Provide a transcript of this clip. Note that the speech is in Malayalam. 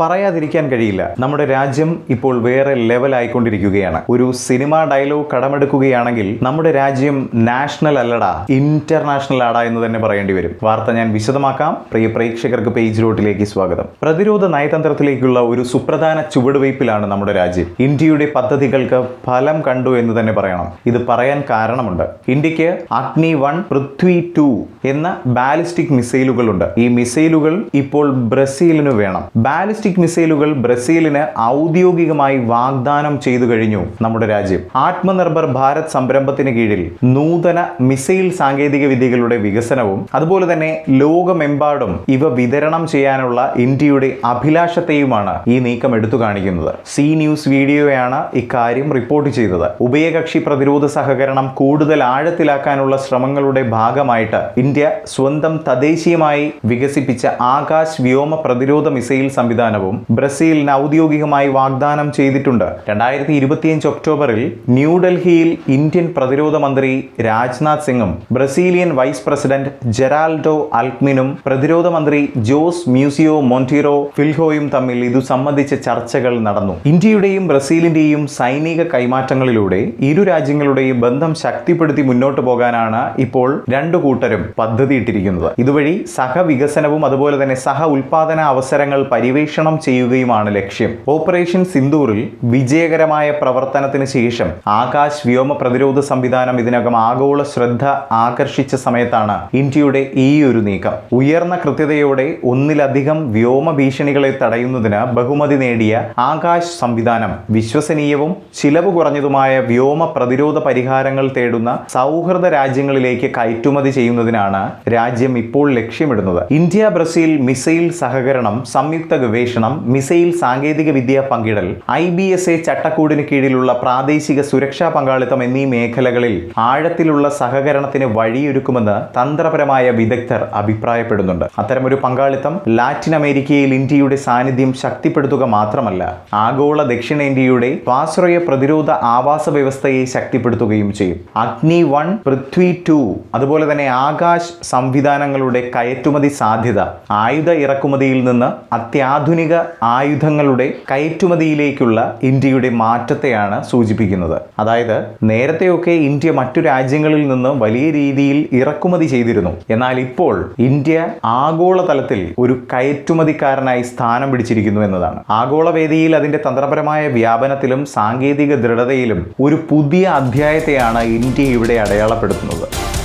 പറയാതിരിക്കാൻ കഴിയില്ല. നമ്മുടെ രാജ്യം ഇപ്പോൾ വേറെ ലെവലായിക്കൊണ്ടിരിക്കുകയാണ് ഒരു സിനിമ ഡയലോഗ് കടമെടുക്കുകയാണെങ്കിൽ നമ്മുടെ രാജ്യം നാഷണൽ അല്ലടാ ഇന്റർനാഷണൽ ആടാ എന്ന് തന്നെ പറയേണ്ടി വരും. വാർത്ത ഞാൻ വിശദമാക്കാം. പ്രിയ പ്രേക്ഷകർക്ക് പേജ് റോട്ടിലേക്ക് സ്വാഗതം. പ്രതിരോധ നയതന്ത്രത്തിലേക്കുള്ള ഒരു സുപ്രധാന ചുവടുവയ്പ്പിലാണ് നമ്മുടെ രാജ്യം. ഇന്ത്യയുടെ പദ്ധതികൾക്ക് ഫലം കണ്ടു എന്ന് തന്നെ പറയണം. ഇത് പറയാൻ കാരണമുണ്ട്. ഇന്ത്യയ്ക്ക് അഗ്നി വൺ പൃഥ്വി ടു എന്ന ബാലിസ്റ്റിക് മിസൈലുകളുണ്ട്. ഈ മിസൈലുകൾ ഇപ്പോൾ ബ്രസീലിന് വേണം. ബാലിസ്റ്റിക് മിസൈലുകൾ ബ്രസീലിന് ഔദ്യോഗികമായി വാഗ്ദാനം ചെയ്തു കഴിഞ്ഞു നമ്മുടെ രാജ്യം. ആത്മനിർഭർ ഭാരത് സംരംഭത്തിന് കീഴിൽ നൂതന മിസൈൽ സാങ്കേതിക വിദ്യകളുടെ വികസനവും അതുപോലെ തന്നെ ലോകമെമ്പാടും ഇവ വിതരണം ചെയ്യാനുള്ള ഇന്ത്യയുടെ അഭിലാഷത്തെയുമാണ് ഈ നീക്കം എടുത്തു കാണിക്കുന്നത്. സി ന്യൂസ് വീഡിയോയാണ് ഇക്കാര്യം റിപ്പോർട്ട് ചെയ്തത്. ഉഭയകക്ഷി പ്രതിരോധ സഹകരണം കൂടുതൽ ആഴത്തിലാക്കാനുള്ള ശ്രമങ്ങളുടെ ഭാഗമായിട്ട് ഇന്ത്യ സ്വന്തം തദ്ദേശീയമായി വികസിപ്പിച്ച ആകാശ് വ്യോമ പ്രതിരോധ മിസൈൽ സംവിധാനവും ബ്രസീലിന് ഔദ്യോഗികമായി വാഗ്ദാനം ചെയ്തിട്ടുണ്ട്. രണ്ടായിരത്തി ഇരുപത്തിയഞ്ച് ഒക്ടോബറിൽ ന്യൂഡൽഹിയിൽ ഇന്ത്യൻ പ്രതിരോധ മന്ത്രി രാജ്നാഥ് സിംഗും ബ്രസീലിയൻ വൈസ് പ്രസിഡന്റ് ജെറാൾഡോ അൽക്മിനും പ്രതിരോധ മന്ത്രി ജോസ് മ്യൂസിയോ മൊന്റീറോ ഫിൽഹോയും തമ്മിൽ ഇതു സംബന്ധിച്ച ചർച്ചകൾ നടന്നു. ഇന്ത്യയുടെയും ബ്രസീലിന്റെയും സൈനിക കൈമാറ്റങ്ങളിലൂടെ ഇരു രാജ്യങ്ങളുടെയും ബന്ധം ശക്തിപ്പെടുത്തി മുന്നോട്ട് പോകാനാണ് ഇപ്പോൾ രണ്ടു കൂട്ടരും പദ്ധതിയിട്ടിരിക്കുന്നത്. ഇതുവഴി സഹവികസനവും അതുപോലെ തന്നെ സഹ ഉൽപാദന അവസരങ്ങൾ പര്യവേഷണം ചെയ്യുകയുമാണ് ലക്ഷ്യം. ഓപ്പറേഷൻ സിന്ദൂറിൽ വിജയകരമായ പ്രവർത്തനത്തിന് ശേഷം ആകാശ് വ്യോമ പ്രതിരോധ സംവിധാനം ഇതിനകം ആഗോള ശ്രദ്ധ ആകർഷിച്ച സമയത്താണ് ഇന്ത്യയുടെ ഈ ഒരു നീക്കം. ഉയർന്ന കൃത്യതയോടെ ഒന്നിലധികം വ്യോമ ഭീഷണികളെ തടയുന്നതിന് ബഹുമതി നേടിയ ആകാശ് സംവിധാനം വിശ്വസനീയവും ചിലവ് കുറഞ്ഞതുമായ വ്യോമ പ്രതിരോധ പരിഹാരങ്ങൾ തേടുന്ന സൗഹൃദ രാജ്യങ്ങളിലേക്ക് കയറ്റുമതി ചെയ്യുന്നതിനാണ് രാജ്യം ഇപ്പോൾ ലക്ഷ്യമിടുന്നത്. ഇന്ത്യ ബ്രസീൽ മിസൈൽ സഹകരണം സംയുക്ത ഗവേഷണം മിസൈൽ സാങ്കേതിക വിദ്യ പങ്കിടൽ ഐ ബി എസ് എ ചട്ടക്കൂടിന് കീഴിലുള്ള പ്രാദേശിക സുരക്ഷാ പങ്കാളിത്തം എന്നീ മേഖലകളിൽ ആഴത്തിലുള്ള സഹകരണത്തിന് വഴിയൊരുക്കുമെന്ന് തന്ത്രപരമായ വിദഗ്ധർ അഭിപ്രായപ്പെടുന്നുണ്ട്. അത്തരമൊരു പങ്കാളിത്തം ലാറ്റിൻ അമേരിക്കയിൽ ഇന്ത്യയുടെ സാന്നിധ്യം ശക്തിപ്പെടുത്തുക മാത്രമല്ല ആഗോള ദക്ഷിണേന്ത്യയുടെ സ്വാശ്രയ പ്രതിരോധ ആവാസ വ്യവസ്ഥയെ ശക്തിപ്പെടുത്തുകയും ചെയ്യും. അഗ്നി വൺ പൃഥ്വി ടു അതുപോലെ തന്നെ ആകാശ് സംവിധാനങ്ങളുടെ കയറ്റുമതി സാധ്യത ആയുധ ഇറക്കുമതിയിൽ നിന്ന് അത്യാധുനിക ആയുധങ്ങളുടെ കയറ്റുമതിയിലേക്കുള്ള ഇന്ത്യയുടെ മാറ്റത്തെയാണ് സൂചിപ്പിക്കുന്നത്. അതായത് നേരത്തെയൊക്കെ ഇന്ത്യ മറ്റു രാജ്യങ്ങളിൽ നിന്ന് വലിയ രീതിയിൽ ഇറക്കുമതി ചെയ്തിരുന്നു. എന്നാൽ ഇപ്പോൾ ഇന്ത്യ ആഗോളതലത്തിൽ ഒരു കയറ്റുമതിക്കാരനായി സ്ഥാനം പിടിച്ചിരിക്കുന്നു എന്നതാണ്. ആഗോളവേദിയിൽ അതിന്റെ തന്ത്രപരമായ വ്യാപനത്തിലും സാങ്കേതിക ദൃഢതയിലും ഒരു പുതിയ അധ്യായത്തെയാണ് ഇന്ത്യ ഇവിടെ അടയാളപ്പെടുത്തുന്നത്.